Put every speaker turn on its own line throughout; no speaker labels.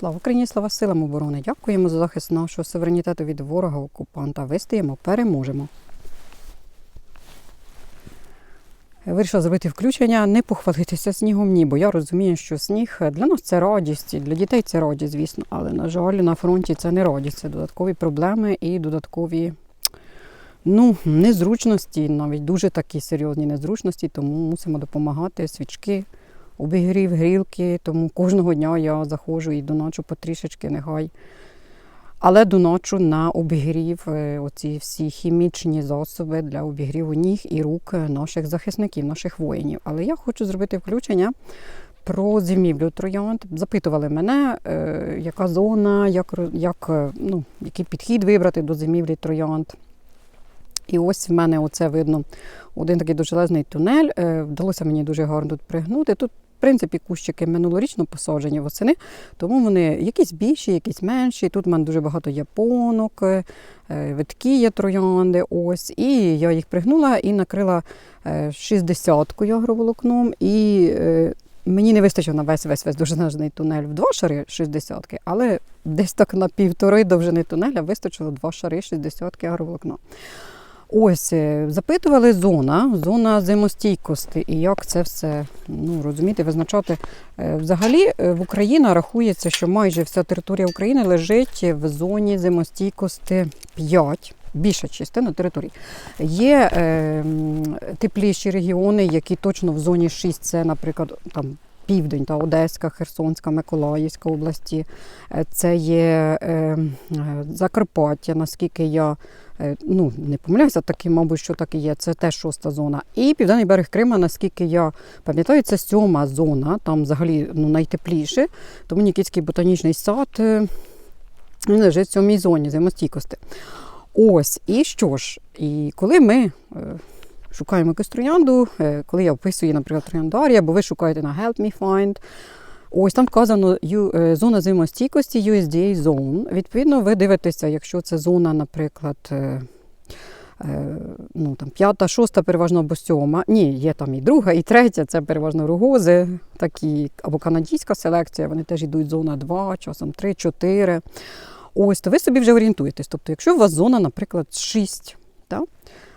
Слава Україні, слава силам оборони! Дякуємо за захист нашого суверенітету від ворога окупанта. Вистоїмо, переможемо. Вирішила зробити включення, не похвалитися снігом, ні, бо я розумію, що сніг для нас це радість, і для дітей це радість, звісно. Але, на жаль, на фронті це не радість, це додаткові проблеми і додаткові ну, незручності, навіть дуже такі серйозні незручності, тому мусимо допомагати. Свічки, обігрів, грілки. Тому кожного дня я заходжу і доначу потрішечки, нехай. Але доначу на обігрів е, оці всі хімічні засоби для обігріву ніг і рук наших захисників, наших воїнів. Але я хочу зробити включення про зимівлю троянд. Запитували мене, е, яка зона, як, як, е, ну, який підхід вибрати до зимівлі троянд. І ось в мене оце видно один такий довжелезний тунель. Е, Вдалося мені дуже гарно тут пригнути. Тут, в принципі, кущики минулорічно посаджені восени, тому вони якісь більші, якісь менші. Тут в мене дуже багато японок, е, е, виткі є троянди. Ось. І я їх пригнула і накрила е, 60-кою агроволокном. І е, мені не вистачило на весь весь весь довжелезний тунель в два шари 60-ки, але десь так на півтори довжини тунеля вистачило два шари 60-ки агроволокна. Ось е, запитували зона, зона зимостійкості і як це все ну, розуміти, визначати. Е, Взагалі е, в Україні рахується, що майже вся територія України лежить в зоні зимостійкості 5. Більша частина території. Є е, тепліші регіони, які точно в зоні 6, це, наприклад, там південь, та Одеська, Херсонська, Миколаївська області. Це є е, Закарпаття, наскільки я ну, не помиляюся, таки, мабуть, що так і є. Це теж шоста зона. І південний берег Крима, наскільки я пам'ятаю, це сьома зона, там взагалі ну, найтепліше. Тому Нікітський ботанічний сад е, лежить в сьомій зоні зимостійкості. Ось, і що ж, і коли ми е, шукаємо якусь троянду, е, коли я вписую, наприклад, трояндарі, або ви шукаєте на Help Me Find, ось там вказано е, зона зимостійкості USDA Zone. Відповідно, ви дивитеся, якщо це зона, наприклад, е, е, ну, там, п'ята, шоста, переважно або сьома. Ні, є там і друга, і третя, це переважно ругози, такі, або канадська селекція, вони теж йдуть зона 2, часом 3, 4. Ось, то ви собі вже орієнтуєтесь. Тобто, якщо у вас зона, наприклад, 6, так?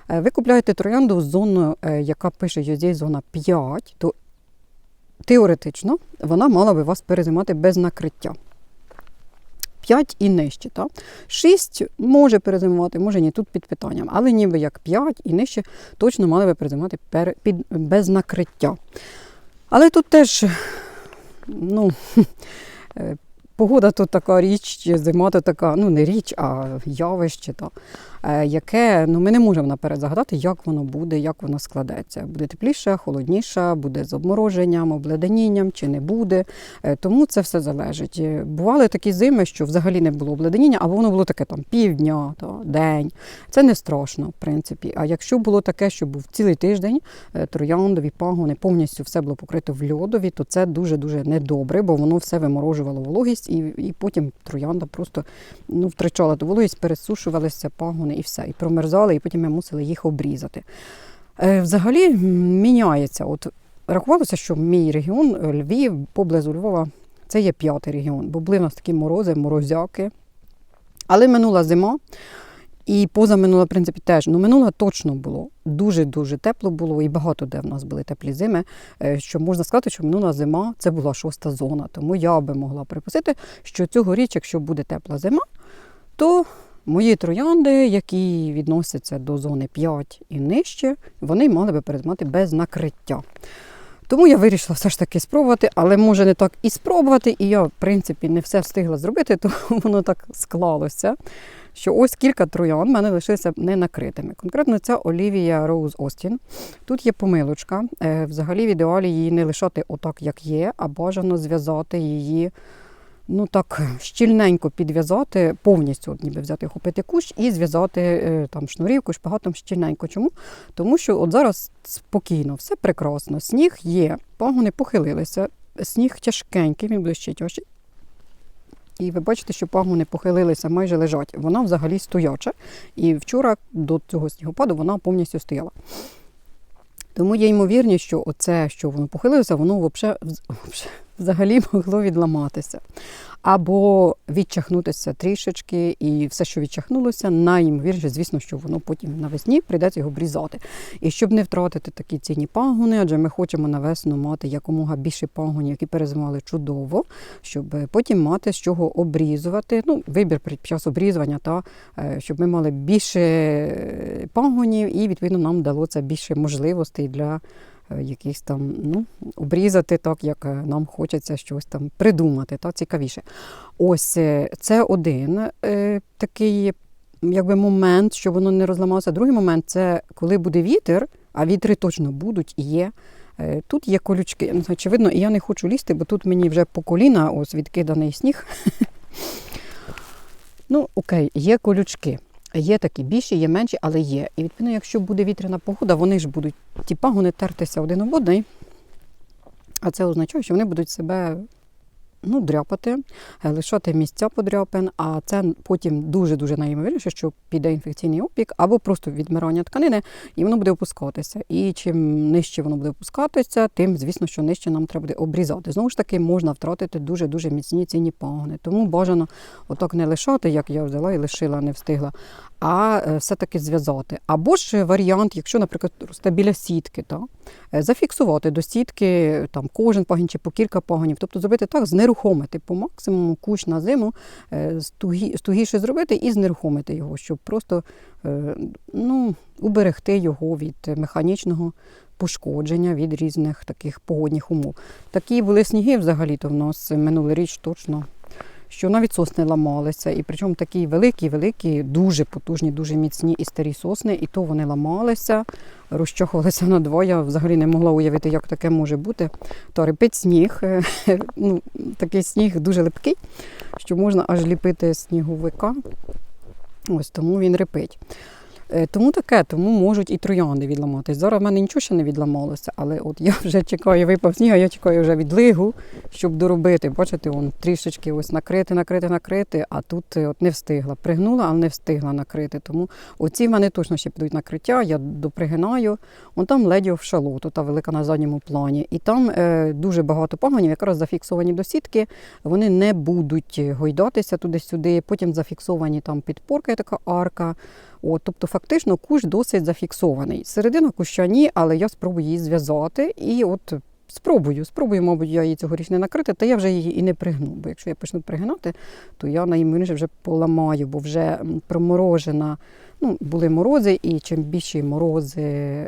ви купляєте троянду з зоною, е, яка пише USDA зона 5, то теоретично вона мала би вас перезимати без накриття. 5 і нижче. Так? 6 може перезимувати, може ні, тут під питанням. Але ніби як 5 і нижче точно мали би перезимати пер, під, без накриття. Але тут теж, ну, е, погода тут така річ, зима тут така, ну не річ, а явище, та, е, яке ну, ми не можемо наперед загадати, як воно буде, як воно складеться. Буде тепліше, холодніше, буде з обмороженням, обледенінням чи не буде. Е, Тому це все залежить. Е, Бували такі зими, що взагалі не було обледеніння, або воно було таке там півдня, та, день. Це не страшно, в принципі. А якщо було таке, що був цілий тиждень, е, трояндові пагони, повністю все було покрито в льодові, то це дуже-дуже недобре, бо воно все виморожувало вологість, і, і потім троянда просто ну, втрачала ту вологість, пересушувалися пагони і все, і промерзали, і потім ми мусили їх обрізати. Е, Взагалі міняється. От рахувалося, що мій регіон е, Львів, поблизу Львова, це є п'ятий регіон, бо були в нас такі морози, морозяки. Але минула зима, і позаминула, в принципі, теж. Ну, минула точно було. Дуже-дуже тепло було, і багато де в нас були теплі зими. е, Що можна сказати, що минула зима це була шоста зона. Тому я би могла припустити, що цьогоріч, якщо буде тепла зима, то мої троянди, які відносяться до зони 5 і нижче, вони мали би перезимати без накриття. Тому я вирішила все ж таки спробувати, але може не так і спробувати. І я, в принципі, не все встигла зробити, то воно так склалося. Що ось кілька троян в мене лишилися не накритими. Конкретно ця Олівія Роуз Остін. Тут є помилочка. Е, Взагалі в ідеалі її не лишати отак, як є, а бажано зв'язати її. Ну так щільненько підв'язати, повністю от ніби взяти, хопити кущ і зв'язати е, там шнурівку, шпагатом щільненько. Чому? Тому що от зараз спокійно, все прекрасно. Сніг є, пагони похилилися, сніг тяжкенький, він блищить очі. І ви бачите, що пагони похилилися, майже лежать. Вона взагалі стояча. І вчора до цього снігопаду вона повністю стояла. Тому є ймовірність, що оце, що воно похилилося, воно взагалі взагалі могло відламатися. Або відчахнутися трішечки, і все, що відчахнулося, найімовірніше, звісно, що воно потім навесні прийдеться його обрізати. І щоб не втратити такі цінні пагони, адже ми хочемо на весну мати якомога більше пагонів, які перезимували чудово, щоб потім мати з чого обрізувати. Ну, вибір під час обрізування, та е, щоб ми мали більше е, пагонів, і відповідно нам дало це більше можливостей для е, якихось там ну, обрізати так, як е, нам хочеться щось там придумати, та цікавіше. Ось е, це один такий якби момент, що воно не розламалося. Другий момент це коли буде вітер, а вітри точно будуть і є. Тут є колючки. Ну, Очевидно, і я не хочу лізти, бо тут мені вже по коліна ось відкиданий сніг. Ну, окей, є колючки. Є такі більші, є менші, але є. І відповідно, якщо буде вітряна погода, вони ж будуть ті пагони тертися один об одний. А це означає, що вони будуть себе ну, дряпати, е, лишати місця подряпин, а це потім дуже-дуже найімовірніше, що піде інфекційний опік або просто відмирання тканини, і воно буде опускатися. І чим нижче воно буде опускатися, тим, звісно, що нижче нам треба буде обрізати. Знову ж таки, можна втратити дуже-дуже міцні цінні пагони. Тому бажано отак не лишати, як я взяла і лишила, не встигла, а е, все-таки зв'язати. Або ж варіант, якщо, наприклад, росте біля сітки, та, е, зафіксувати до сітки там, кожен пагін чи по кілька пагонів, тобто зробити так, знерухомити по максимуму кущ на зиму, е, стугіше зробити і знерухомити його, щоб просто е, ну, уберегти його від механічного пошкодження від різних таких погодних умов. Такі були сніги взагалі-то в нас минулий річ точно. Що навіть сосни ламалися, і причому такі великі, великі, дуже потужні, дуже міцні і старі сосни, і то вони ламалися, розчохувалися на два. Я взагалі не могла уявити, як таке може бути. То репить сніг, е, ну, такий сніг дуже липкий, що можна аж ліпити сніговика. Ось тому він репить. Е, Тому таке, тому можуть і троянди відламатись. Зараз в мене нічого ще не відламалося, але от я вже чекаю, випав сніг, я чекаю вже відлигу, щоб доробити. Бачите, он трішечки ось накрити, накрити, накрити, а тут е, от не встигла. Пригнула, але не встигла накрити. Тому оці в мене точно ще підуть накриття, я допригинаю. Вон там ледів шалоту, та велика на задньому плані. І там е, дуже багато пагонів, якраз зафіксовані до сітки, вони не будуть гойдатися туди-сюди. Потім зафіксовані там підпорка, така арка. От, тобто, фактично, кущ досить зафіксований. Середина куща ні, але я спробую її зв'язати. І от спробую, спробую, мабуть, я її цьогоріч не накрити, та я вже її і не пригну. Бо якщо я почну пригинати, то я найменше вже поламаю, бо вже проморожена. Ну, були морози, і чим більші морози.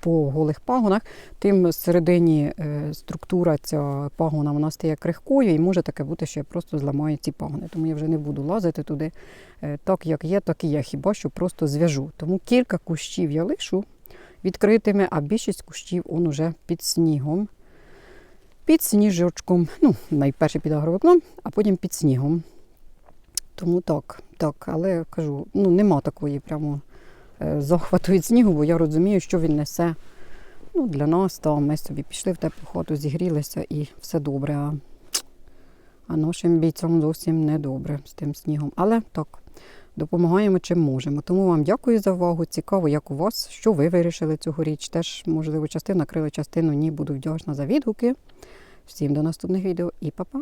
По голих пагонах, тим всередині е, структура ця пагона вона стає крихкою, і може таке бути, що я просто зламаю ці пагони. Тому я вже не буду лазити туди. Е, Так як є, так і є. Хіба що просто зв'яжу. Тому кілька кущів я лишу відкритими, а більшість кущів он уже під снігом. Під сніжочком. Ну, найперше під агровикном, а потім під снігом. Тому так, так, але кажу, ну нема такої прямо захвату від снігу, бо я розумію, що він несе ну, для нас. Та ми собі пішли в теплу хату, зігрілися і все добре. А, а нашим бійцям зовсім не добре з тим снігом. Але так, допомагаємо чим можемо. Тому вам дякую за увагу. Цікаво, як у вас, що ви вирішили цьогоріч. Теж, можливо, частину накрили, частину ні. Буду вдячна за відгуки. Всім до наступних відео і па-па!